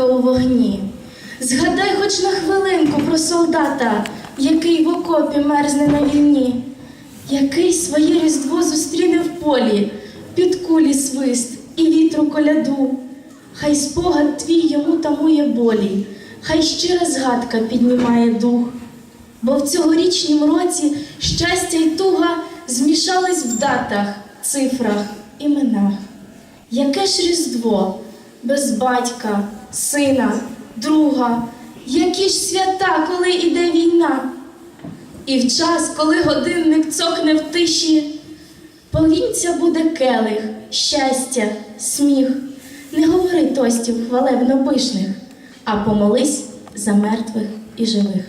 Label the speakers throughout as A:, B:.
A: Українка у вогні. Згадай хоч на хвилинку про солдата, який в окопі мерзне на війні, який своє різдво зустріне в полі, під кулі свист і вітру коляду. Хай спогад твій йому тамує болі, хай щира згадка піднімає дух. Бо в цьогорічнім році щастя й туга змішались в датах, цифрах, іменах. Яке ж різдво без батька, сина, друга, які ж свята, коли іде війна? І в час, коли годинник цокне в тиші, повінця буде келих, щастя, сміх. Не говори тостів хвалебно пишних, а помолись за мертвих і живих.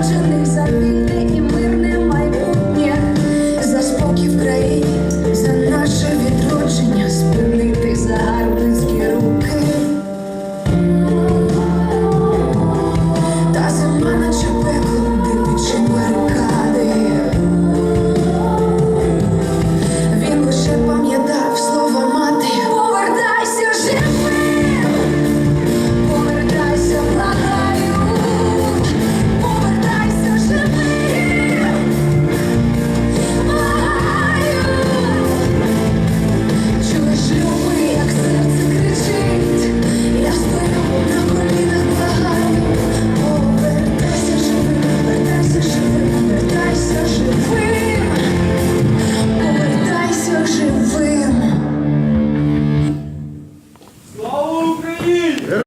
A: attention